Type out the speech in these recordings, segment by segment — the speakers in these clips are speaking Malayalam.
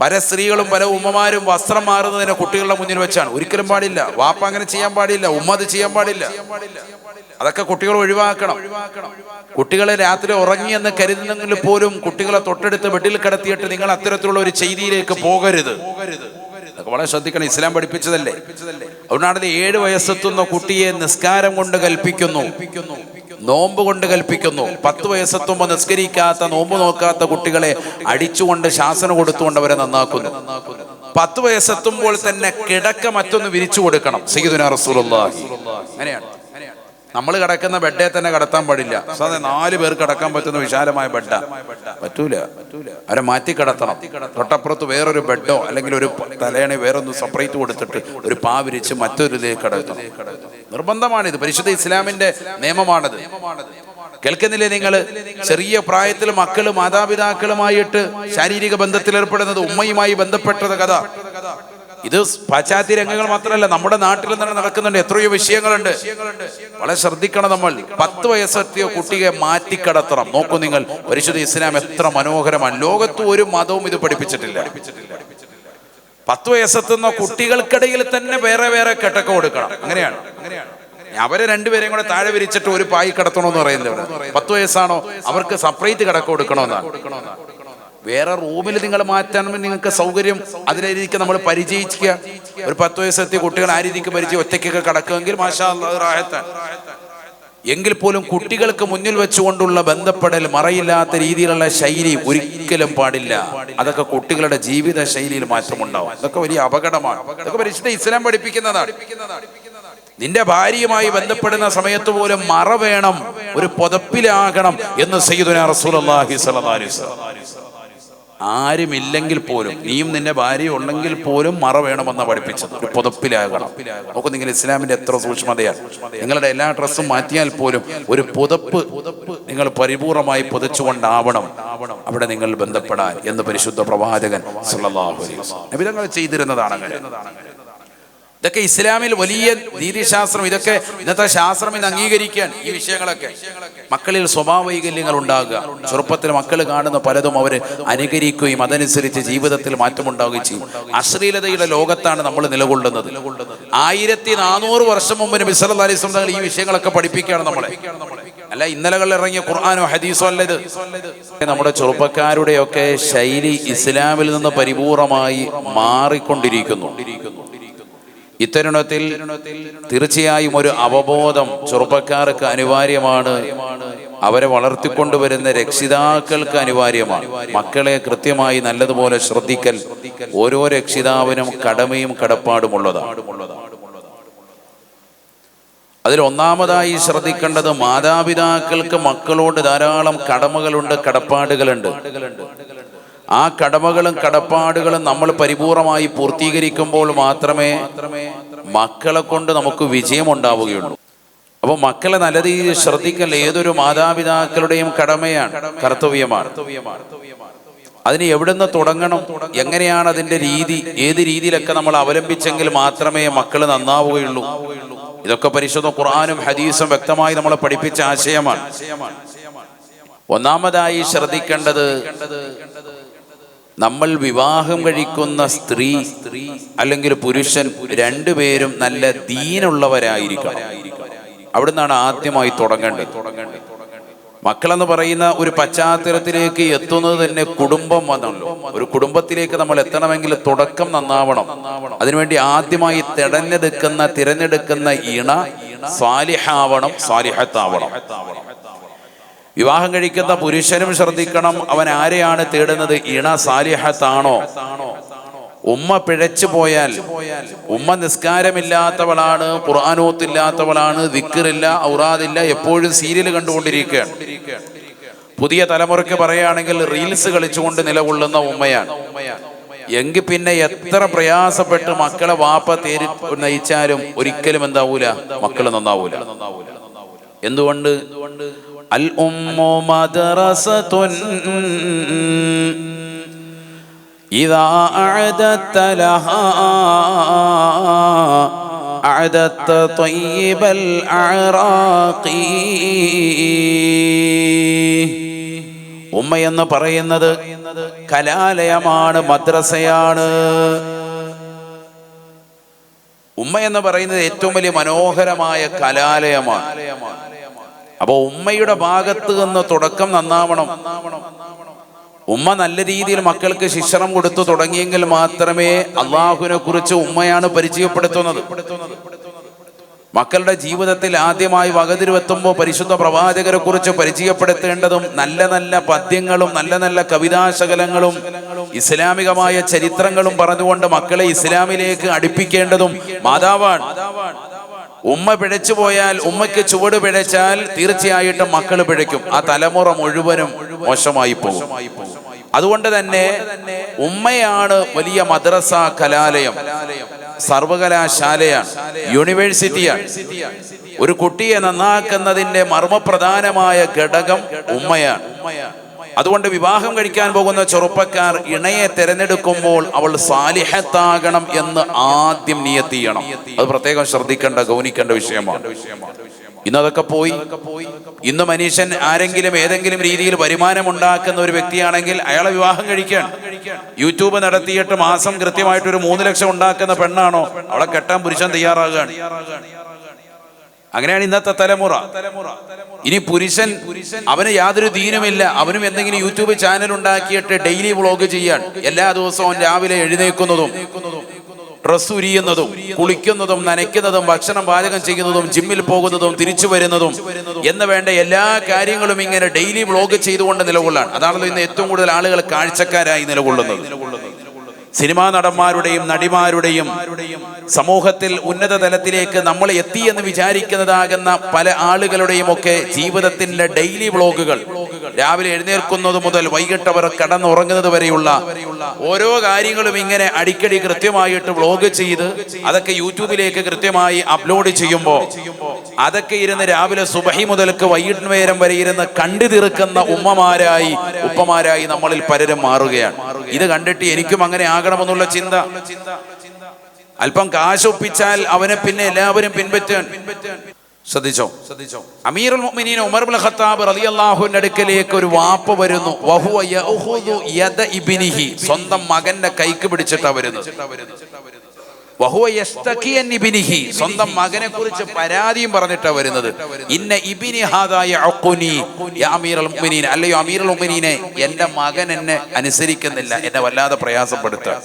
പല സ്ത്രീകളും പല ഉമ്മമാരും വസ്ത്രം മാറുന്നതിനെ കുട്ടികളുടെ മുന്നിൽ വെച്ചാണ്. ഒരിക്കലും പാടില്ല. വാപ്പ അങ്ങനെ ചെയ്യാൻ പാടില്ല. ഉമ്മ അത് ചെയ്യാൻ പാടില്ല. അതൊക്കെ കുട്ടികൾ ഒഴിവാക്കണം. കുട്ടികളെ രാത്രി ഉറങ്ങിയെന്ന് കരുതുന്നെങ്കിൽ പോലും കുട്ടികളെ തൊട്ടെടുത്ത് വെട്ടിൽ കിടത്തിയിട്ട് നിങ്ങൾ അത്തരത്തിലുള്ള ഒരു ചെയ്തിയിലേക്ക് പോകരുത്. അതൊക്കെ വളരെ ശ്രദ്ധിക്കണം. ഇസ്ലാം പഠിപ്പിച്ചതല്ലേ? അതുകൊണ്ടാണ് ഏഴ് വയസ്സെത്തുന്ന കുട്ടിയെ നിസ്കാരം കൊണ്ട് കൽപ്പിക്കുന്നു. നോമ്പ് കൊണ്ട് കൽപ്പിക്കുന്നു. പത്ത് വയസ്സെത്തുമ്പോൾ നിസ്കരിക്കാത്ത നോമ്പ് നോക്കാത്ത കുട്ടികളെ അടിച്ചുകൊണ്ട് ശാസനം കൊടുത്തുകൊണ്ട് അവരെ നന്നാക്കുന്നു. പത്ത് വയസ്സെത്തുമ്പോൾ തന്നെ കിടക്ക മറ്റൊന്ന് വിരിച്ചു കൊടുക്കണം. സയ്യിദുനാ റസൂലുള്ളാഹി. അങ്ങനെയാണ്. നമ്മൾ കിടക്കുന്ന ബെഡേ തന്നെ കിടത്താൻ പാടില്ല. സാധനം നാല് പേർ കിടക്കാൻ പറ്റുന്ന വിശാലമായ ബെഡാ. പറ്റൂല. അവരെ മാറ്റി കിടത്തണം. തൊട്ടപ്പുറത്ത് വേറൊരു ബെഡോ അല്ലെങ്കിൽ ഒരു തലേണി വേറൊന്ന് സെപ്പറേറ്റ് കൊടുത്തിട്ട് ഒരു പാവിരിച്ച് മറ്റൊരു കിടത്തണം. നിർബന്ധമാണിത്. പരിശുദ്ധ ഇസ്ലാമിന്റെ നിയമമാണത്. കേൾക്കുന്നില്ലേ നിങ്ങൾ? ചെറിയ പ്രായത്തിൽ മക്കൾ മാതാപിതാക്കളുമായിട്ട് ശാരീരിക ബന്ധത്തിൽ ഏർപ്പെടുന്നത് ഉമ്മയുമായി ബന്ധപ്പെട്ടത് കഥ. ഇത് പാശ്ചാത്യ രംഗങ്ങൾ മാത്രമല്ല നമ്മുടെ നാട്ടിൽ തന്നെ നടക്കുന്നുണ്ട്. എത്രയോ വിഷയങ്ങളുണ്ട്. വളരെ ശ്രദ്ധിക്കണം നമ്മൾ. പത്ത് വയസ്സെത്തിയ കുട്ടിയെ മാറ്റിക്കടത്തണം. നോക്കൂ നിങ്ങൾ പരിശുദ്ധ ഇസ്ലാം എത്ര മനോഹരമാണ്. ലോകത്ത് ഒരു മതവും ഇത് പഠിപ്പിച്ചിട്ടില്ല. പത്ത് വയസ്സെത്തുന്ന കുട്ടികൾക്കിടയിൽ തന്നെ വേറെ വേറെ കെട്ടൊക്കെ കൊടുക്കണം. അങ്ങനെയാണ്. അവരെ രണ്ടുപേരെയും കൂടെ താഴെ വിരിച്ചിട്ട് ഒരു പായി കിടത്തണമെന്ന് പറയുന്നത് പത്ത് വയസ്സാണോ? അവർക്ക് സെപ്പറേറ്റ് കിടക്ക കൊടുക്കണമെന്നാണ് വേറെ റൂമിൽ നിങ്ങൾ മാറ്റാൻ നിങ്ങൾക്ക് സൗകര്യം അതിനെ രീതിക്ക് നമ്മൾ പരിചയിക്കുക ഒരു പത്ത് വയസ്സെത്തിയ കുട്ടികൾ ആ രീതിക്ക് പരിചയം ഒറ്റയ്ക്കൊക്കെ കിടക്കുമെങ്കിൽ മാഷാ എങ്കിൽ പോലും കുട്ടികൾക്ക് മുന്നിൽ വെച്ചുകൊണ്ടുള്ള ബന്ധപ്പെടൽ മറയില്ലാത്ത രീതിയിലുള്ള ശൈലി ഒരിക്കലും പാടില്ല. അതൊക്കെ കുട്ടികളുടെ ജീവിത ശൈലിയിൽ മാറ്റമുണ്ടാവും. അതൊക്കെ വലിയ അപകടമാണ്. അതൊക്കെ പരിശുദ്ധ ഇസ്ലാം പഠിപ്പിക്കുന്നതാണ്. നിന്റെ ഭാര്യയുമായി ബന്ധപ്പെടുന്ന സമയത്ത് പോലും മറ വേണം ഒരു പുതപ്പിലാകണം എന്ന് സയ്യിദുനാ വസല്ലം. ആരുമില്ലെങ്കിൽ പോലും നീയും നിന്റെ ഭാര്യ ഉണ്ടെങ്കിൽ പോലും മറ വേണമെന്ന് പഠിപ്പിച്ചത്. ഒരു പുതപ്പിലാകണം. നോക്കൂ നിങ്ങൾ ഇസ്ലാമിന്റെ എത്ര സൂക്ഷ്മതയാണ് നിങ്ങളുടെ എല്ലാ ഡ്രസ്സും മാറ്റിയാൽ പോലും ഒരു പുതപ്പ് നിങ്ങൾ പരിപൂർണമായി പുതച്ചുകൊണ്ടാവണം അവിടെ നിങ്ങൾ ബന്ധപ്പെടാൻ എന്ന് പരിശുദ്ധ പ്രവാചകൻ ചെയ്തിരുന്നതാണ് അങ്ങനെ. ഇതൊക്കെ ഇസ്ലാമിൽ വലിയ രീതിശാസ്ത്രം ഇതൊക്കെ ഇന്നത്തെ ശാസ്ത്രം ഇന്ന് അംഗീകരിക്കാൻ ഈ വിഷയങ്ങളൊക്കെ. മക്കളിൽ സ്വഭാവ വൈകല്യങ്ങൾ ഉണ്ടാകുക. ചെറുപ്പത്തിൽ മക്കൾ കാണുന്ന പലതും അവർ അനുകരിക്കുകയും അതനുസരിച്ച് ജീവിതത്തിൽ മാറ്റമുണ്ടാവുകയും ചെയ്യും. അശ്ലീലതയുടെ ലോകത്താണ് നമ്മൾ നിലകൊള്ളുന്നത്. ആയിരത്തി നാനൂറ് വർഷം മുമ്പ് നബി അലൈഹി വസല്ലം ഈ വിഷയങ്ങളൊക്കെ പഠിപ്പിക്കുകയാണ് നമ്മളെ. അല്ല ഇന്നലകളിൽ ഇറങ്ങിയ ഖുർആാനോ ഹദീസോ അല്ല ഇത്. നമ്മുടെ ചെറുപ്പക്കാരുടെയൊക്കെ ശൈലി ഇസ്ലാമിൽ നിന്ന് പരിപൂർണമായി മാറിക്കൊണ്ടിരിക്കുന്നു. ഇത്തരുണത്തിൽ തീർച്ചയായും ഒരു അവബോധം ചെറുപ്പക്കാർക്ക് അനിവാര്യമാണ്. അവരെ വളർത്തിക്കൊണ്ടുവരുന്ന രക്ഷിതാക്കൾക്ക് അനിവാര്യമാണ്. മക്കളെ കൃത്യമായി നല്ലതുപോലെ ശ്രദ്ധിക്കൽ ഓരോ രക്ഷിതാവിനും കടമയും കടപ്പാടുമുള്ളതാണ്. അതിൽ ഒന്നാമതായി ശ്രദ്ധിക്കേണ്ടത് മാതാപിതാക്കൾക്ക് മക്കളോട് ധാരാളം കടമകളുണ്ട് കടപ്പാടുകളുണ്ട്. ആ കടമകളും കടപ്പാടുകളും നമ്മൾ പരിപൂർണമായി പൂർത്തീകരിക്കുമ്പോൾ മാത്രമേ മക്കളെ കൊണ്ട് നമുക്ക് വിജയം ഉണ്ടാവുകയുള്ളൂ. അപ്പോൾ മക്കളെ നല്ല രീതിയിൽ ശ്രദ്ധിക്കൽ ഏതൊരു മാതാപിതാക്കളുടെയും കടമയാണ് കർത്തവ്യമാണ്. അതിന് എവിടുന്ന് തുടങ്ങണം എങ്ങനെയാണ് അതിന്റെ രീതി ഏത് രീതിയിലൊക്കെ നമ്മൾ അവലംബിച്ചെങ്കിൽ മാത്രമേ മക്കൾ നന്നാവുകയുള്ളൂ. ഇതൊക്കെ പരിശോധന ഖുർആാനും ഹദീസും വ്യക്തമായി നമ്മളെ പഠിപ്പിച്ച ആശയമാണ്. ഒന്നാമതായി ശ്രദ്ധിക്കേണ്ടത് നമ്മൾ വിവാഹം കഴിക്കുന്ന സ്ത്രീ അല്ലെങ്കിൽ പുരുഷൻ രണ്ടുപേരും നല്ല ദീനുള്ളവരായിരിക്കണം. അവിടുന്നാണ് ആദ്യമായി തുടങ്ങേണ്ടത്. മക്കളെന്ന് പറയുന്ന ഒരു പശ്ചാത്തലത്തിലേക്ക് എത്തുന്നത് തന്നെ കുടുംബം വന്നല്ലോ. ഒരു കുടുംബത്തിലേക്ക് നമ്മൾ എത്തണമെങ്കിൽ തുടക്കം നന്നാവണം. അതിനുവേണ്ടി ആദ്യമായി തിരഞ്ഞെടുക്കുന്ന തിരഞ്ഞെടുക്കുന്ന ഇണ സ്വാലിഹാവണം സ്വാലിഹത്താവണം വിവാഹം കഴിക്കുന്ന പുരുഷനും ശ്രദ്ധിക്കണം. അവൻ ആരെയാണ് തേടുന്നത്? ഇണ സാലിഹത്താണോ? ഉമ്മ പിഴച്ചു പോയാൽ ഉമ്മ നിസ്കാരമില്ലാത്തവളാണ് ഖുർആാനോത്തില്ലാത്തവളാണ് ദിക്കറില്ല ഔറാദില്ല എപ്പോഴും സീരിയൽ കണ്ടുകൊണ്ടിരിക്കുകയാണ്. പുതിയ തലമുറയ്ക്ക് പറയുകയാണെങ്കിൽ റീൽസ് കളിച്ചുകൊണ്ട് നിലകൊള്ളുന്ന ഉമ്മയാണ്. എങ്കിൽ പിന്നെ എത്ര പ്രയാസപ്പെട്ട് മക്കളെ വാപ്പ തേരി നയിച്ചാലും ഒരിക്കലും എന്താവൂല? മക്കൾ നന്നാവൂല. എന്തുകൊണ്ട്? അൽ ഉമ്മു മദ്റസത്തുൻ إذا أعددت لها أعددت طيب الأعراق ഉമ്മ എന്ന് പറയുന്നത് കലാലയമാണ് മദ്രസയാണ് ഉമ്മ എന്ന് പറയുന്നത് ഏറ്റവും വലിയ മനോഹരമായ കലാലയമാണ് അപ്പൊ ഉമ്മയുടെ ഭാഗത്ത് നിന്ന് തുടക്കം നന്നാവണം. ഉമ്മ നല്ല രീതിയിൽ മക്കൾക്ക് ശിക്ഷണം കൊടുത്തു തുടങ്ങിയെങ്കിൽ മാത്രമേ അള്ളാഹുവിനെ കുറിച്ച് ഉമ്മയാണ് പരിചയപ്പെടുത്തുന്നത്. മക്കളുടെ ജീവിതത്തിൽ ആദ്യമായി വകതിരുവെത്തുമ്പോൾ പരിശുദ്ധ പ്രവാചകരെ കുറിച്ച് പരിചയപ്പെടുത്തേണ്ടതും നല്ല നല്ല പദ്യങ്ങളും നല്ല നല്ല കവിതാശകലങ്ങളും ഇസ്ലാമികമായ ചരിത്രങ്ങളും പറഞ്ഞുകൊണ്ട് മക്കളെ ഇസ്ലാമിലേക്ക് അടുപ്പിക്കേണ്ടതും മാതാവാണ്. ഉമ്മ പിഴച്ചു പോയാൽ ഉമ്മയ്ക്ക് ചുവട് പിഴച്ചാൽ തീർച്ചയായിട്ടും മക്കൾ പിഴയ്ക്കും. ആ തലമുറ മുഴുവനും മോശമായി പോകും. അതുകൊണ്ട് തന്നെ ഉമ്മയാണ് വലിയ മദ്രസ കലാലയം. സർവകലാശാലയാണ്. യൂണിവേഴ്സിറ്റിയാണ്. ഒരു കുട്ടിയെ നന്നാക്കുന്നതിന്റെ മർമ്മപ്രധാനമായ ഘടകം ഉമ്മയാണ്. അതുകൊണ്ട് വിവാഹം കഴിക്കാൻ പോകുന്ന ചെറുപ്പക്കാർ ഇണയെ തിരഞ്ഞെടുക്കുമ്പോൾ അവൾ സാലിഹത്താകണം എന്ന് ആദ്യം നിയത്തിയണം അത് പ്രത്യേകം ശ്രദ്ധിക്കേണ്ട ഗൗനിക്കേണ്ട വിഷയമാണ്. ഇന്നതൊക്കെ പോയി. ഇന്ന് മനുഷ്യൻ ആരെങ്കിലും ഏതെങ്കിലും രീതിയിൽ വരുമാനം ഉണ്ടാക്കുന്ന ഒരു വ്യക്തിയാണെങ്കിൽ അയാളെ വിവാഹം കഴിക്കാൻ. യൂട്യൂബ് നടത്തിയിട്ട് മാസം കൃത്യമായിട്ട് ഒരു മൂന്ന് ലക്ഷം ഉണ്ടാക്കുന്ന പെണ്ണാണോ? അവളെ കെട്ടാൻ പുരുഷൻ തയ്യാറാകുകയാണ് അങ്ങനെയാണ് ഇന്നത്തെ തലമുറ. ഇനി പുരുഷൻ അവന് യാതൊരു ദീനമില്ല. അവനും എന്തെങ്കിലും യൂട്യൂബ് ചാനൽ ഉണ്ടാക്കിയിട്ട് ഡെയിലി വ്ളോഗ് ചെയ്യാൻ എല്ലാ ദിവസവും രാവിലെ എഴുന്നേക്കുന്നതും ഡ്രസ് ഉരിയുന്നതും കുളിക്കുന്നതും നനയ്ക്കുന്നതും ഭക്ഷണം പാചകം ചെയ്യുന്നതും ജിമ്മിൽ പോകുന്നതും തിരിച്ചു വരുന്നതും എന്ന് വേണ്ട എല്ലാ കാര്യങ്ങളും ഇങ്ങനെ ഡെയിലി വ്ളോഗ് ചെയ്തുകൊണ്ട് നിലകൊള്ളാൻ. അതാണല്ലോ ഇന്ന് ഏറ്റവും കൂടുതൽ ആളുകൾ കാഴ്ചക്കാരായി നിലകൊള്ളുന്നത്. സിനിമാ നടന്മാരുടെയും നടിമാരുടെയും സമൂഹത്തിൽ ഉന്നത തലത്തിലേക്ക് നമ്മൾ എത്തിയെന്ന് വിചാരിക്കുന്നതാകുന്ന പല ആളുകളുടെയും ഒക്കെ ജീവിതത്തിന്റെ ഡെയിലി വ്ളോഗുകൾ. രാവിലെ എഴുന്നേൽക്കുന്നത് മുതൽ വൈകിട്ട് അവർ കടന്നുറങ്ങുന്നത് വരെയുള്ള ഓരോ കാര്യങ്ങളും ഇങ്ങനെ അടിക്കടി കൃത്യമായിട്ട് വ്ലോഗ് ചെയ്ത് അതൊക്കെ യൂട്യൂബിലേക്ക് കൃത്യമായി അപ്ലോഡ് ചെയ്യുമ്പോൾ അതൊക്കെ ഇരുന്ന് രാവിലെ സുബഹി മുതൽക്ക് വൈകിട്ട് നേരം വരെ ഇരുന്ന് കണ്ടു തീർക്കുന്ന ഉമ്മമാരായി ഉപ്പമാരായി നമ്മളിൽ പലരും മാറുകയാണ്. ഇത് കണ്ടിട്ട് എനിക്കും അങ്ങനെ ആകണമെന്നുള്ള ചിന്ത. അല്പം കാശൊപ്പിച്ചാൽ അവനെ പിന്നെ എല്ലാവരും പിൻപറ്റാൻ. ശ്രദ്ധിച്ചോ? ശ്രദ്ധിച്ചോ അമീറുൽ മുഅ്മിനീൻ ഉമർ ഇബ്നു ഖത്താബ് റളിയല്ലാഹുവിന്റെ അടുക്കലേക്ക് ഒരു വാപ്പ് വരുന്നു. വഹുവ യഅഖുദു യദ ഇബ്നിഹി. സ്വന്തം മകന്റെ കൈക്ക് പിടിച്ചിട്ടാ വരുന്നത്. സ്വന്തം മകനെ കുറിച്ച് പരാതിയും പറഞ്ഞിട്ടാ വരുന്നത്. ഇന്ന ഇബ്നി അല്ലയോ അമീർ മുഅ്മിനീനെ എന്റെ മകൻ എന്നെ അനുസരിക്കുന്നില്ല. എന്നെ വല്ലാതെ പ്രയാസപ്പെടുത്തുക.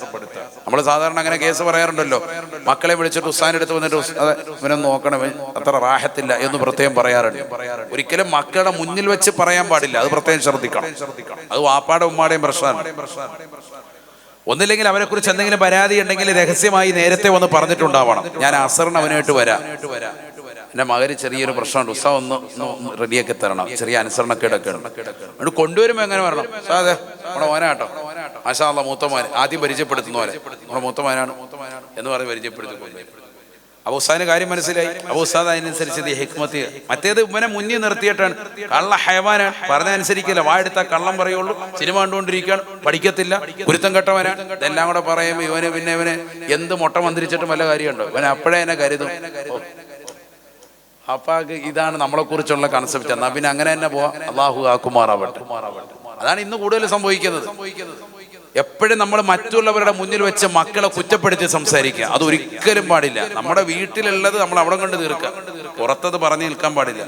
നമ്മൾ സാധാരണ അങ്ങനെ കേസ് പറയാറുണ്ടല്ലോ. മക്കളെ വിളിച്ചിട്ട് ഉസ്താന്റെ അടുത്ത് വന്നിട്ട് ഇവനെ നോക്കണമേ അത്ര റാഹത്തില്ല എന്ന് പ്രത്യേകം പറയാറുണ്ട്. ഒരിക്കലും മക്കളുടെ മുന്നിൽ വെച്ച് പറയാൻ പാടില്ല. അത് പ്രത്യേകം ശ്രദ്ധിക്കണം. അത് വാപ്പാടെ ഉമ്മാടെയും പ്രശ്നമാണ്. ഒന്നില്ലെങ്കിൽ അവരെ കുറിച്ച് എന്തെങ്കിലും പരാതി ഉണ്ടെങ്കിൽ രഹസ്യമായി നേരത്തെ വന്ന് പറഞ്ഞിട്ടുണ്ടാവണം. ഞാൻ അസറിന് അവനായിട്ട് വരാം. എന്റെ മകന് ചെറിയൊരു പ്രശ്നമുണ്ട്. ഉത്സവം ഒന്ന് റെഡിയാക്കി തരണം. ചെറിയ അനുസരണക്കേടൊക്കെ ഉണ്ട് അതുകൊണ്ട് കൊണ്ടുവരുമ്പോൾ എങ്ങനെ വരണം? അതെ. നമ്മുടെ മോനാട്ടോ. ആശാള്ള മൂത്തമാൻ ആദ്യം പരിചയപ്പെടുത്തുന്ന പോലെ നമ്മുടെ മൂത്തമാനാണ് എന്ന് പറഞ്ഞ് പരിചയപ്പെടുത്തി അപ്പൊ കാര്യം മനസ്സിലായി. അബൂസാദ് അതിനനുസരിച്ച് ഹിക്മത്ത് മറ്റേത് ഇവനെ മുന്നിൽ നിർത്തിയിട്ടാണ്. കള്ള ഹയവാനാണ് പറഞ്ഞനുസരിക്കില്ല വായെടുത്ത കള്ളം പറയുള്ളൂ. സിനിമ കണ്ടുകൊണ്ടിരിക്കുകയാണ്. പഠിക്കത്തില്ല. ഗുരുത്തം കെട്ടവനാണ് ഇതെല്ലാം കൂടെ പറയുമ്പോൾ ഇവന് പിന്നെ ഇവന് എന്ത് മുട്ട മന്ത്രിച്ചിട്ടും വല്ല കാര്യമുണ്ടോ? ഇവൻ അപ്പോഴേ എന്നെ കരുതും. അപ്പൊ ഇതാണ് നമ്മളെ കുറിച്ചുള്ള കൺസെപ്റ്റ് എന്നാ പിന്നെ അങ്ങനെ തന്നെ പോവാം. അള്ളാഹു ആക്കുമാറാവട്ടെ അതാണ് ഇന്ന് കൂടുതൽ സംഭവിക്കുന്നത് സംഭവിക്കുന്നത്. എപ്പോഴും നമ്മൾ മറ്റുള്ളവരുടെ മുന്നിൽ വെച്ച് മക്കളെ കുറ്റപ്പെടുത്തി സംസാരിക്കുക. അത് ഒരിക്കലും പാടില്ല. നമ്മുടെ വീട്ടിലുള്ളത് നമ്മൾ അവിടെ കൊണ്ട് തീർക്കുക. പുറത്തത് പറഞ്ഞു നിൽക്കാൻ പാടില്ല.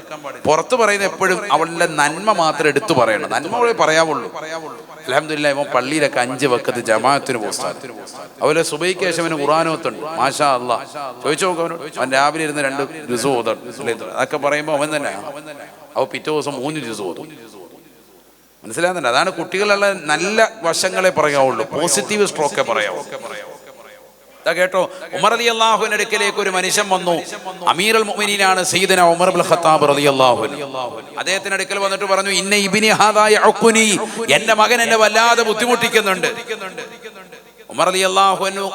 പുറത്ത് പറയുന്ന എപ്പോഴും അവളുടെ നന്മ മാത്രം എടുത്തു പറയണം. നന്മ അവളെ പറയാവുള്ളൂ. അലഹമില്ല ഇവൻ പള്ളിയിലൊക്കെ അഞ്ച് വക്കത്ത് ജമാഅത്തിന് പോസ്റ്റാണ്. അവരെ സുബൈക്ക് ശേഷം അവന് ഖുറാനോത്തുണ്ട് മാഷാ അല്ല ചോദിച്ചു നോക്ക് അവൻ രാവിലെ ഇരുന്ന് രണ്ട് ദിവസം ഓതണം അതൊക്കെ പറയുമ്പോൾ അവൻ തന്നെ. അവ പിറ്റേ ദിവസം മൂന്ന് ദിവസം ഓതും. മനസ്സിലാകുന്നുണ്ട്? അതാണ് കുട്ടികളുള്ള നല്ല വശങ്ങളെ പറയാവുള്ളൂ പോസിറ്റീവ് സ്ട്രോക്കെ പറയാവൂ. കേട്ടോ ഉമർ അലി അള്ളാഹുവിന് അടുക്കലേക്ക് ഒരു മനുഷ്യൻ വന്നു. അമീറുൽ മുഅ്മിനീനാണ് സയ്യിദന ഉമർ ഇബ്നുൽ ഖത്താബ് റളിയല്ലാഹു അദ്ദേഹത്തിന്റെ അടുക്കൽ വന്നിട്ട് പറഞ്ഞു ഇന്ന ഇബ്നി ഹാദായ ഉഖ്നി എന്റെ മകൻ എന്നെ വല്ലാതെ ബുദ്ധിമുട്ടിക്കുന്നുണ്ട്. ഉമർ അലി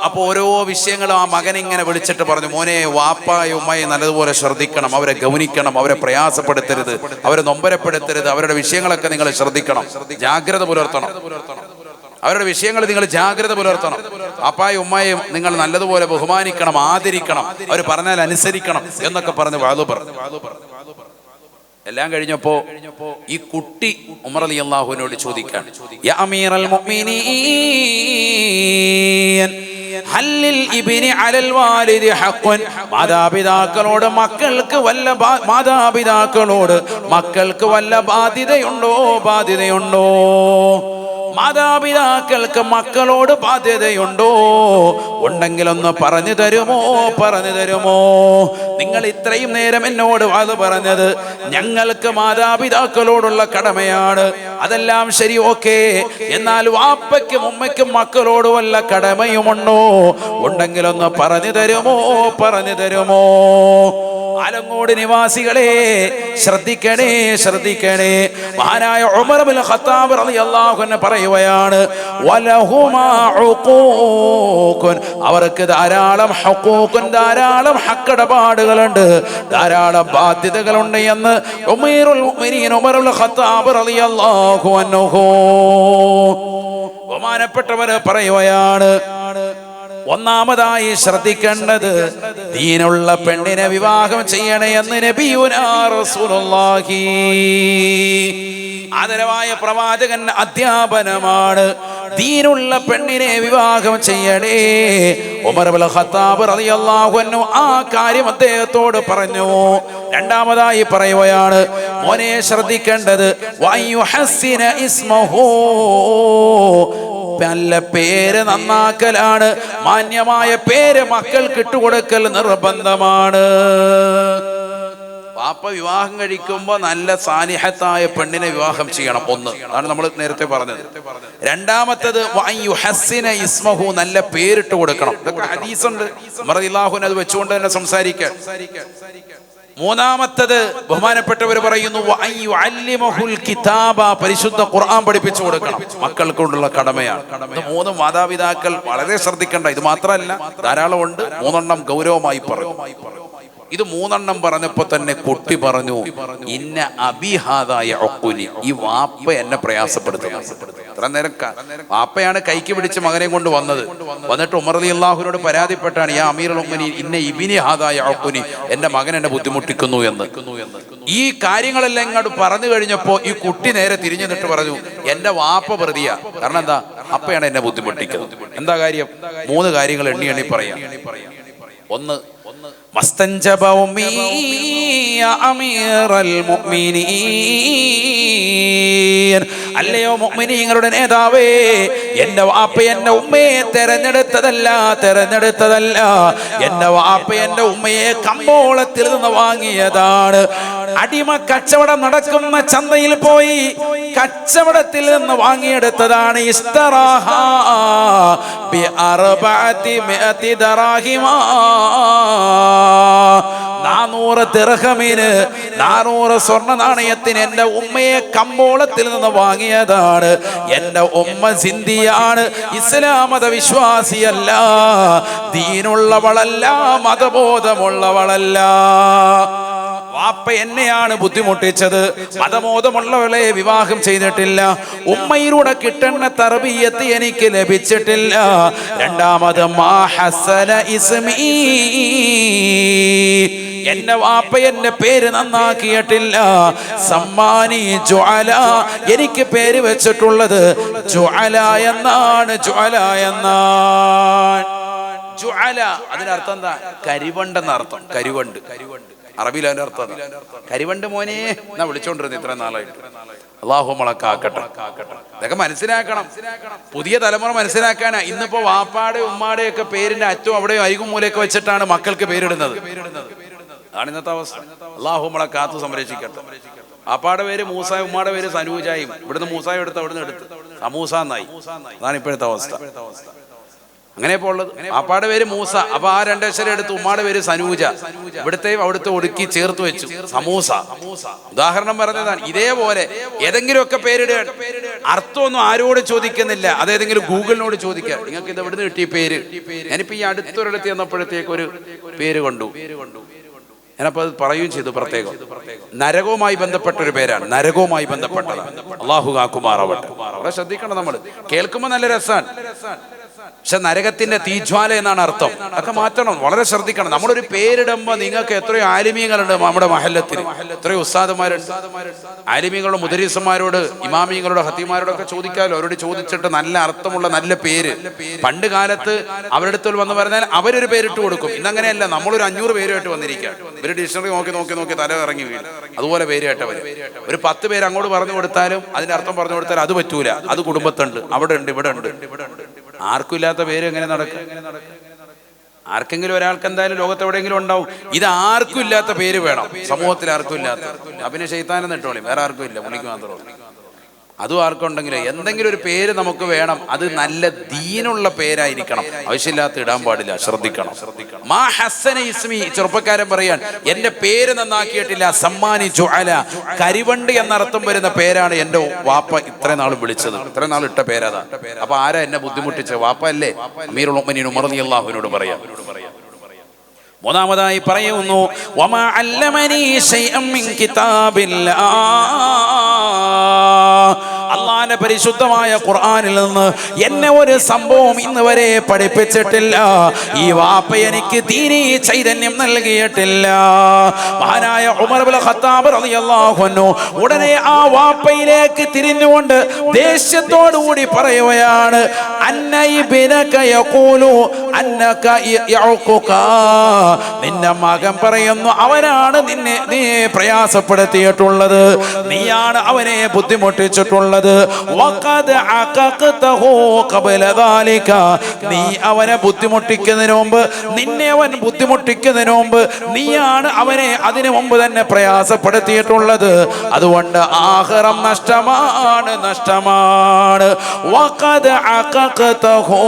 അപ്പോൾ ഓരോ വിഷയങ്ങളും ആ മകൻ ഇങ്ങനെ വിളിച്ചിട്ട് പറഞ്ഞു മോനെ വാപ്പായ ഉമ്മയെ നല്ലതുപോലെ ശ്രദ്ധിക്കണം അവരെ ഗൗനിക്കണം അവരെ പ്രയാസപ്പെടുത്തരുത് അവരെ നൊമ്പരപ്പെടുത്തരുത് അവരുടെ വിഷയങ്ങളൊക്കെ നിങ്ങൾ ശ്രദ്ധിക്കണം ജാഗ്രത പുലർത്തണം അവരുടെ വിഷയങ്ങൾ നിങ്ങൾ ജാഗ്രത പുലർത്തണം അപ്പായും ഉമ്മയും നിങ്ങൾ നല്ലതുപോലെ ബഹുമാനിക്കണം ആദരിക്കണം അവർ പറഞ്ഞാൽ അനുസരിക്കണം എന്നൊക്കെ പറഞ്ഞ് വാതു പറഞ്ഞു. എല്ലാം കഴിഞ്ഞപ്പോ ഈ കുട്ടി ഉമർ അലി അള്ളാഹുവിനോട് ഹഖ്വൻ. മാതാപിതാക്കളോട് മക്കൾക്ക് വല്ല മാതാപിതാക്കളോട് മക്കൾക്ക് വല്ല ബാധ്യതയുണ്ടോ? ബാധ്യതയുണ്ടോ? മാതാപിതാക്കൾക്ക് മക്കളോട് ബാധ്യതയുണ്ടോ? ഉണ്ടെങ്കിലൊന്ന് പറഞ്ഞു തരുമോ? പറഞ്ഞു തരുമോ? നിങ്ങൾ ഇത്രയും നേരം എന്നോട് അത് പറഞ്ഞത് ഞങ്ങൾക്ക് മാതാപിതാക്കളോടുള്ള കടമയാണ്. അതെല്ലാം ശരി ഓക്കെ എന്നാൽ വാപ്പയ്ക്കും ഉമ്മയ്ക്കും മക്കളോട് വല്ല കടമയുമുണ്ടോ? ഉണ്ടെങ്കിലൊന്ന് പറഞ്ഞു തരുമോ? പറഞ്ഞു തരുമോ? ആലങ്ങോട് നിവാസികളെ ശ്രദ്ധിക്കണേ ശ്രദ്ധിക്കണേ. മഹാനായ ഉമർ ബിൻ ഖത്താബ് റളിയല്ലാഹു അൻഹു പറയുകയാണ് വലഹുമാ ഹുഖൂഖുൻ അവർക്ക് ധാരാളം ഹുഖൂഖുൻ ധാരാളം ഹക്കടപാടുകളുണ്ട് ധാരാളം ബാധ്യതകളുണ്ട് എന്ന് ഉമീറുൽ മുഅ്മിനീൻ ഉമർ ബിൻ ഖത്താബ് റളിയല്ലാഹു അൻഹു ബഹുമാനപ്പെട്ടവര് പറയുകയാണ് ഒന്നാമതായി ശ്രദ്ധിക്കേണ്ടത് ദീനുള്ള പെണ്ണിനെ വിവാഹം ചെയ്യണേ എന്ന് നബിയുനാ റസൂലുള്ളാഹി. ആദരവായ പ്രവാചകൻ അധ്യാപനമാണ്. ദീനുള്ള പെണ്ണിനെ വിവാഹം ചെയ്യണേ. ഉമർ ഖത്താബ് റളിയല്ലാഹു ആ കാര്യം അദ്ദേഹത്തോട് പറഞ്ഞു. രണ്ടാമതായി പറയുകയാണ് മോനെ ശ്രദ്ധിക്കേണ്ടത് ഇസ്മഹു. നല്ല പേര് നന്നാക്കലാണ്. മാന്യമായ പേര് മക്കൾക്ക് ഇട്ടുകൊടുക്കൽ നിർബന്ധമാണ്. പാപ്പ വിവാഹം കഴിക്കുമ്പോ നല്ല സാന്നിഹത്തായ പെണ്ണിനെ വിവാഹം ചെയ്യണം ഒന്ന്. അതാണ് നമ്മൾ നേരത്തെ പറഞ്ഞത്. രണ്ടാമത്തത് ഇസ്മഹു നല്ല പേരിട്ട് കൊടുക്കണം. ഇതൊക്കെ ഹദീസുണ്ട്. മറദില്ലാഹുൻ അത് വെച്ചുകൊണ്ട് തന്നെ സംസാരിക്കാൻ മൂന്നാമത്തത് ബഹുമാനപ്പെട്ടവർ പറയുന്നു കിതാബ പരിശുദ്ധ ഖുർആൻ പഠിപ്പിച്ചു കൊടുക്കണം. മക്കൾക്കുള്ള കടമയാണ്. ഇത് മൂന്ന് മാതാപിതാക്കൾ വളരെ ശ്രദ്ധിക്കേണ്ട. ഇത് മാത്രമല്ല ധാരാളം ഉണ്ട് മൂന്നെണ്ണം ഗൗരവമായി പറഞ്ഞു. ഇത് മൂന്നെണ്ണം പറഞ്ഞപ്പോ തന്നെ കുട്ടി പറഞ്ഞു ഇന്ന അബിഹാദായ ഒക്കുനി ഈ വാപ്പ എന്നെ പ്രയാസപ്പെടുത്തുന്നു. ഇത്ര നേരം വാപ്പയാണ് കൈക്ക് പിടിച്ച് മകനെ കൊണ്ട് വന്നത്. വന്നിട്ട് ഉമർ അലി പരാതിപ്പെട്ടാണ് ഈ അമീർ ഉമ്മനി ഇന്ന ഇബിനി ഹാദായ ഒക്കുനി എന്റെ മകൻ എന്നെ ബുദ്ധിമുട്ടിക്കുന്നു എന്ന്. ഈ കാര്യങ്ങളെല്ലാം ഇങ്ങോട്ട് പറഞ്ഞു കഴിഞ്ഞപ്പോ ഈ കുട്ടി നേരെ തിരിഞ്ഞു നിട്ട് പറഞ്ഞു എന്റെ വാപ്പ പ്രതിയ. കാരണം എന്താ? അപ്പയാണ് എന്നെ ബുദ്ധിമുട്ടിക്കുന്നത്. എന്താ കാര്യം? മൂന്ന് കാര്യങ്ങൾ എണ്ണി എണ്ണി പറയാം. ഒന്ന് അല്ലയോ മുഅ്മിനീങ്ങളുടെ നേതാവേ എന്റെ വാപ്പ എന്റെ ഉമ്മയെ തെരഞ്ഞെടുത്തതല്ല തെരഞ്ഞെടുത്തതല്ല. എന്റെ വാപ്പ എന്റെ ഉമ്മയെ കമ്പോളത്തിൽ നിന്ന് വാങ്ങിയതാണ്. അടിമ കച്ചവടം നടക്കുന്ന ചന്തയിൽ പോയി കച്ചവടത്തിൽ നിന്ന് വാങ്ങിയെടുത്തതാണ് നാനൂറ് നാനൂറ് സ്വർണ നാണയത്തിന് എന്റെ ഉമ്മയെ കമ്പോളത്തിൽ നിന്ന് വാങ്ങിയതാണ്. എന്റെ ഉമ്മ സിന്ധിയാണ് ഇസ്ലാം മത വിശ്വാസിയല്ല ദീനുള്ളവളല്ല മതബോധമുള്ളവളല്ല. വാപ്പ എന്നെയാണ് ബുദ്ധിമുട്ടിച്ചത്. മതബോധമുള്ളവളെ വിവാഹം ചെയ്തിട്ടില്ല. ഉമ്മയിലൂടെ കിട്ടുന്ന തർബീയത്ത് എനിക്ക് ലഭിച്ചിട്ടില്ല. രണ്ടാമത് മാ ഹസന ഇസ്മീ. എന്റെ വാപ്പ എന്റെ പേര് നന്നാക്കിയിട്ടില്ല. സമ്മാനി ജ്വാല എനിക്ക് പേര് വെച്ചിട്ടുള്ളത് ജ്വാല എന്നാണ്. ജ്വാല എന്നാണ്. ജ്വാല അതിനർത്ഥം എന്താ? കരിവണ്ടെന്ന് അർത്ഥം കരിവണ്ട്. അറബിയിൽ അതിന്റെ അർത്ഥം. കരിവണ്ട് മോനെ എന്നാ വിളിച്ചോണ്ടിരുന്നു ഇത്ര നാളായിട്ട്. അള്ളാഹു മുളക്കാക്കട്ടെ ഇതൊക്കെ മനസ്സിലാക്കണം. പുതിയ തലമുറ മനസ്സിലാക്കാനാ. ഇന്നിപ്പോ വാപ്പാടെ ഉമ്മാടെ ഒക്കെ പേരിന്റെ അറ്റവും അവിടെയും അരികും മൂലയൊക്കെ വെച്ചിട്ടാണ് മക്കൾക്ക് പേരിടുന്നത്. അതാണ് ഇന്നത്തെ അവസ്ഥ. അള്ളാഹു നമ്മളെ കാത്തു സംരക്ഷിക്കട്ടെ. വാപ്പാടെ പേര് മൂസായ ഉമ്മാടെ പേര് സനൂജായും. ഇവിടുന്ന് മൂസായും എടുത്ത് അവിടുന്ന് എടുത്ത്. സമൂസ എന്നായി അതാണ് ഇപ്പോഴത്തെ അവസ്ഥ. അങ്ങനെ ഇപ്പോൾ ഉള്ളത്. ആപ്പാടെ പേര് മൂസ. അപ്പൊ ആ രണ്ടക്ഷരം എടുത്ത് ഉമ്മാടെ പേര് സനൂജ. ഇവിടുത്തെയും അവിടുത്തെ ഒടുക്കി ചേർത്ത് വെച്ചു. സമൂസ. ഉദാഹരണം പറഞ്ഞതാണ്. ഇതേപോലെ ഏതെങ്കിലുമൊക്കെ പേരിടുക. അർത്ഥമൊന്നും ആരോട് ചോദിക്കുന്നില്ല. അതേതെങ്കിലും ഗൂഗിളിനോട് ചോദിക്കുക. നിങ്ങൾക്ക് ഇത് എവിടുന്ന് കിട്ടിയ പേര്? ഞാനിപ്പോ ഈ അടുത്തൊരിടത്ത് ചെന്നപ്പോഴത്തേക്ക് ഒരു പേര് കണ്ടു. ഞാനപ്പോ അത് പറയുകയും ചെയ്തു പ്രത്യേകം. നരകവുമായി ബന്ധപ്പെട്ട ഒരു പേരാണ്. നരകവുമായി ബന്ധപ്പെട്ടതാണ്. അള്ളാഹു കാക്കുമാറാവട്ടെ. അവിടെ ശ്രദ്ധിക്കണം നമ്മൾ കേൾക്കുമ്പോൾ നല്ല രസമാണ് പക്ഷെ നരകത്തിന്റെ തീജ്വാല എന്നാണ് അർത്ഥം. അതൊക്കെ മാറ്റണം. വളരെ ശ്രദ്ധിക്കണം. നമ്മളൊരു പേരിടുമ്പോ നിങ്ങൾക്ക് എത്രയോ ആലിമീങ്ങളുണ്ട് നമ്മുടെ മഹല്ലത്തിൽ. എത്രയോ ഉസ്താദുമാരുണ്ട്. ആലിമീങ്ങളുടെ മുദരീസന്മാരോട് ഇമാമിയങ്ങളോട് ഹത്തിമാരോടൊക്കെ ചോദിക്കാമല്ലോ അവരോട് ചോദിച്ചിട്ട് നല്ല അർത്ഥമുള്ള നല്ല പേര്. പണ്ട് കാലത്ത് അവരുടെ അടുത്ത് വന്ന് പറഞ്ഞാൽ അവരൊരു പേരിട്ട് കൊടുക്കും. ഇന്നങ്ങനെയല്ല. നമ്മളൊരു അഞ്ഞൂറ് പേരുമായിട്ട് വന്നിരിക്കുക. ഒരു ഡിക്ഷണറി നോക്കി നോക്കി നോക്കി തല ഇറങ്ങി വീഴും. അതുപോലെ പേരുമായിട്ടവർ ഒരു പത്ത് പേര് അങ്ങോട്ട് പറഞ്ഞു കൊടുത്താലും അതിന്റെ അർത്ഥം പറഞ്ഞു കൊടുത്താലും അത് പറ്റൂല. അത് കുടുംബത്തുണ്ട്. അവിടെ ഉണ്ട് ഇവിടെ ഉണ്ട് ആർക്കും ഇല്ലാത്ത പേര് എങ്ങനെ നടക്കും? ആർക്കെങ്കിലും ഒരാൾക്ക് എന്തായാലും ലോകത്ത് എവിടെയെങ്കിലും ഉണ്ടാവും. ഇത് ആർക്കും ഇല്ലാത്ത പേര് വേണം. സമൂഹത്തിൽ ആർക്കും ഇല്ലാത്ത. അഭിനയ ശൈത്താനം നിട്ടോളി വേറെ ആർക്കും ഇല്ല. പുള്ളിക്ക് മാത്രമേ അതും ആർക്കുണ്ടെങ്കിലും എന്തെങ്കിലും ഒരു പേര് നമുക്ക് വേണം. അത് നല്ല ദീനുള്ള പേരായിരിക്കണം. ആവശ്യമില്ലാത്ത ഇടാൻ പാടില്ല. ശ്രദ്ധിക്കണം. മാ ഹസ്സന ഇസ്മി. ചെറുപ്പക്കാരൻ പറയാൻ എന്റെ പേര് നന്നാക്കിയിട്ടില്ല. സമ്മാനി ജുഅല. കരിവണ്ട് എന്നർത്ഥം വരുന്ന പേരാണ് എന്റെ വാപ്പ ഇത്ര നാൾ വിളിച്ചത്. ഇത്ര നാൾ ഇട്ട പേരാതാ അപ്പൊ ആരാ എന്നെ ബുദ്ധിമുട്ടിച്ച? വാപ്പ അല്ലേ? അമീർ ഉമ്മനീൻ പറയാം. മൂന്നാമതായി പറയുന്നു വമാ അല്ലമനി മിൻ അള്ളാന്റെ പരിശുദ്ധമായ ഖുർആാനിൽ നിന്ന് എന്നെ ഒരു സംഭവം ഇന്ന് വരെ പഠിപ്പിച്ചിട്ടില്ല. ഈ വാപ്പ എനിക്ക് തീരെ ചൈതന്യം നൽകിയിട്ടില്ല. മഹാനായ ഉമർ ഖത്താബ് റളിയല്ലാഹു ഉടനെ ആ വാപ്പയിലേക്ക് തിരിഞ്ഞുകൊണ്ട് ദേഷ്യത്തോടു കൂടി പറയുകയാണ് നിന്റെ മകൻ പറയുന്നു അവനാണ് നിന്നെ നീ പ്രയാസപ്പെടുത്തിയിട്ടുള്ളത്. നീയാണ് അവനെ ബുദ്ധിമുട്ടിച്ചിട്ടുള്ളത്. നീ അവനെ ബുദ്ധിമുട്ടിക്കുന്നതിന് മുമ്പ് നിന്നെ അവൻ ബുദ്ധിമുട്ടിക്കുന്നതിന് മുമ്പ് നീയാണ് അവനെ അതിനു മുമ്പ് തന്നെ പ്രയാസപ്പെടുത്തിയിട്ടുള്ളത്. അതുകൊണ്ട് ആഹ്റം നഷ്ടമാണ് നഷ്ടമാണ്. വഖദ് അഖഖതഹു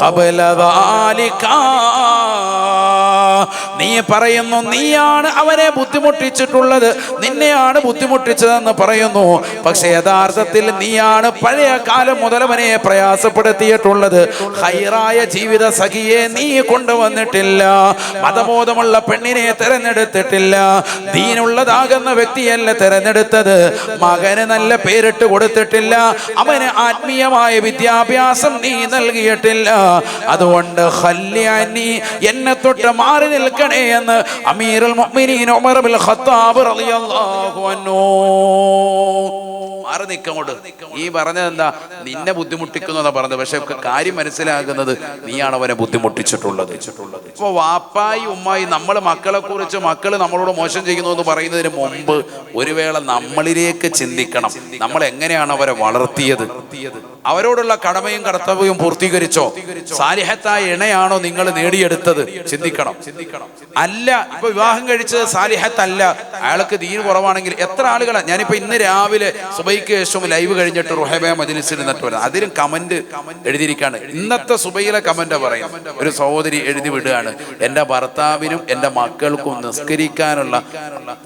ഖബല ദാലിക. നീ പറയുന്നു നീയാണ് അവനെ ബുദ്ധിമുട്ടിച്ചിട്ടുള്ളത്. നിന്നെയാണ് ബുദ്ധിമുട്ടിച്ചതെന്ന് പറയുന്നു. പക്ഷെ യഥാർത്ഥത്തിൽ നീയാണ് പഴയ കാലം മുതൽ അവനെ പ്രയാസപ്പെടുത്തിയിട്ടുള്ളത്. ഹൈറായ ജീവിത സഖിയെ നീ കൊണ്ടുവന്നിട്ടില്ല. മതബോധമുള്ള പെണ്ണിനെ തിരഞ്ഞെടുത്തിട്ടില്ല. ദീനുള്ളതാകുന്ന വ്യക്തിയല്ല തിരഞ്ഞെടുത്തത്. മകന് നല്ല പേരിട്ട് കൊടുത്തിട്ടില്ല. അവന് ആത്മീയമായ വിദ്യാഭ്യാസം നീ നൽകിയിട്ടില്ല. അതുകൊണ്ട് ഹല്യാനി എന്നെ തൊട്ട് മാറി നിൽക്കണേ എന്ന് മുഅ്മിനീൻ ഉമർ ഖത്താബ് റളിയല്ലാഹു അൻഹു. ഈ പറഞ്ഞത് എന്താ? നിന്നെ ബുദ്ധിമുട്ടിക്കുന്നതാ പറഞ്ഞത്. പക്ഷെ കാര്യം മനസ്സിലാകുന്നത് നീയാണ് അവനെ ബുദ്ധിമുട്ടിച്ചിട്ടുള്ളത്. ഇപ്പൊ വാപ്പായി ഉമ്മായി നമ്മൾ മക്കളെ കുറിച്ച് മക്കൾ നമ്മളോട് മോശം ചെയ്യുന്നു എന്ന് പറയുന്നതിന് മുമ്പ് ഒരു വേള നമ്മളിലേക്ക് ചിന്തിക്കണം. നമ്മൾ എങ്ങനെയാണ് അവരെ വളർത്തിയത്? അവരോടുള്ള കടമയും കർത്തവ്യവും പൂർത്തീകരിച്ചോ? സാലിഹത്തായ ഇണയാണോ നിങ്ങൾ നേടിയെടുത്തത്? ചിന്തിക്കണം. അല്ല ഇപ്പൊ വിവാഹം കഴിച്ചത് സാലിഹത്തല്ല. അയാൾക്ക് ദീൻ കുറവാണെങ്കിൽ എത്ര ആളുകളാ? ഞാനിപ്പോ ഇന്ന് രാവിലെ സുബൈക്ക് ശേഷം ലൈവ് കഴിഞ്ഞിട്ട് റുഹബേ മജിലിസിൽ നിന്നിട്ട് വരുന്നത് അതിലും കമന്റ് എഴുതിയിരിക്കാണ്. ഇന്നത്തെ സുബൈയിലെ കമന്റ് പറയും ഒരു സഹോദരി എഴുതി വിടുകയാണ്. എന്റെ ഭർത്താവിനും എന്റെ മക്കൾക്കും നിസ്കരിക്കാനുള്ള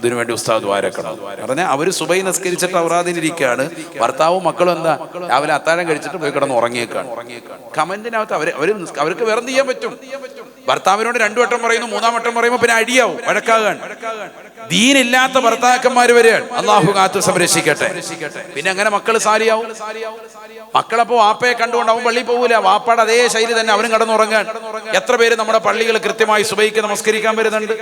ഇതിനു വേണ്ടി ഉസ്താദ് വാരക്കണം പറഞ്ഞാൽ അവർ സുബൈ നിസ്കരിച്ചിട്ട് അവറാതിരിക്കുകയാണ് ഭർത്താവും മക്കളും എന്താ? രാവിലെ അത്താഴം കഴിച്ചിട്ട് പോയി കിടന്ന് ഉറങ്ങിയേക്കാണ്. കമന്റിനകത്ത് നിസ്- അവർക്ക് വേറെ ചെയ്യാൻ പറ്റും? ഭർത്താവിനോട് രണ്ടു വട്ടം പറയുന്നു മൂന്നാം വട്ടം പറയുമ്പോൾ പിന്നെ അടിയാവും വഴക്കാകാൻ. ദീനില്ലാത്ത ഭർത്താക്കന്മാര് വരെയാണ്. അള്ളാഹു കാത്തു സംരക്ഷിക്കട്ടെ. പിന്നെ അങ്ങനെ മക്കൾ സാരിയാവും മക്കളപ്പോ വാപ്പയെ കണ്ടുകൊണ്ട് അവൻ പള്ളി പോകൂല വാപ്പയുടെ അതേ ശൈലി തന്നെ അവനും കടന്നുറങ്ങാൻ. എത്ര പേര് നമ്മുടെ പള്ളികൾ കൃത്യമായി സുബൈക്ക് നമസ്കരിക്കാൻ വരുന്നുണ്ട്?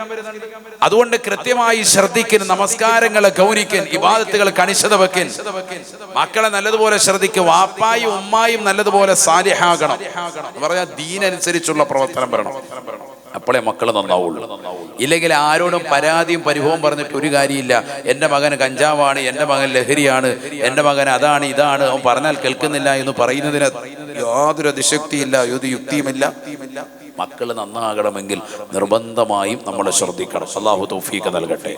അതുകൊണ്ട് കൃത്യമായി ശ്രദ്ധിക്കൻ നമസ്കാരങ്ങളെ ഗൗനിക്കൻ ഇബാദത്തുകൾ കണിശത വെക്കൻ. മക്കളെ നല്ലതുപോലെ ശ്രദ്ധിക്കും വാപ്പായും ഉമ്മായും നല്ലതുപോലെ സാലിഹാകണം. പറഞ്ഞാൽ ദീനനുസരിച്ചുള്ള പ്രവർത്തനം വരണം. അപ്പോഴേ മക്കൾ നന്നാവുള്ളൂ. ഇല്ലെങ്കിൽ ആരോടും പരാതിയും പരിഭവം പറഞ്ഞിട്ട് ഒരു കാര്യമില്ല. എന്റെ മകൻ കഞ്ചാവാണ് എന്റെ മകൻ ലഹരിയാണ് എന്റെ മകൻ അതാണ് ഇതാണ്. അവൻ പറഞ്ഞാൽ കേൾക്കുന്നില്ല എന്ന് പറയുന്നതിന് യാതൊരു അതിശക്തിയില്ല യാതൊരു യുക്തിയുമില്ല. മക്കൾ നന്നാകണമെങ്കിൽ നിർബന്ധമായും നമ്മൾ ശ്രദ്ധിക്കണം. അള്ളാഹു തൗഫീഖ് നൽകട്ടെ.